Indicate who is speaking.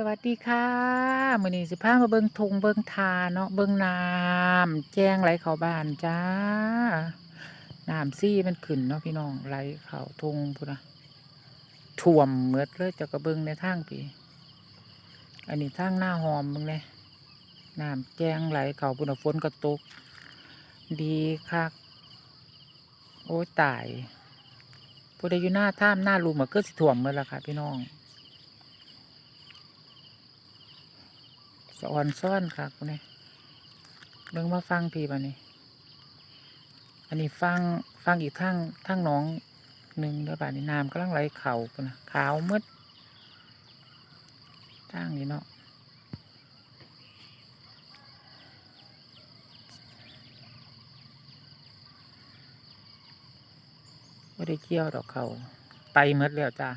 Speaker 1: สวัสดีค่ะมือนี้สิพามาเบิงทงเบิงทาเนาะเบิงน้ำแจ้งไหลเขาบ้านจ้าน้ำซี่มันขึ้นเนาะพี่น้องไหลเขาทงพุ่นนะท่วมเมดเลยจะกระเบิงในทางพี่อันนี้ทางหน้าหอมมึงเลยน้ำแจ้งไหลเขาพุ่นน่ะฝนก็ตก ดีคักโอ้ยตายผู้ใดอยู่หน้าท่ามหน้ารูมก็คือสิท่วมหมดแล้วค่ะ พี่น้อง สะออนซ่อนค่ะคุณนี่เบิ่งมาฟังพี่บันนี้ อันนี้ฟังฟังอีกทั้งทั้งน้องหนึ่งแล้วยบัดนี้น้ำกำลังไหลเข่าคุณนะขาวมืดทางนี้เนาะไม่ได้เกี่ยวดอกเขาไปหมดแล้วจ้า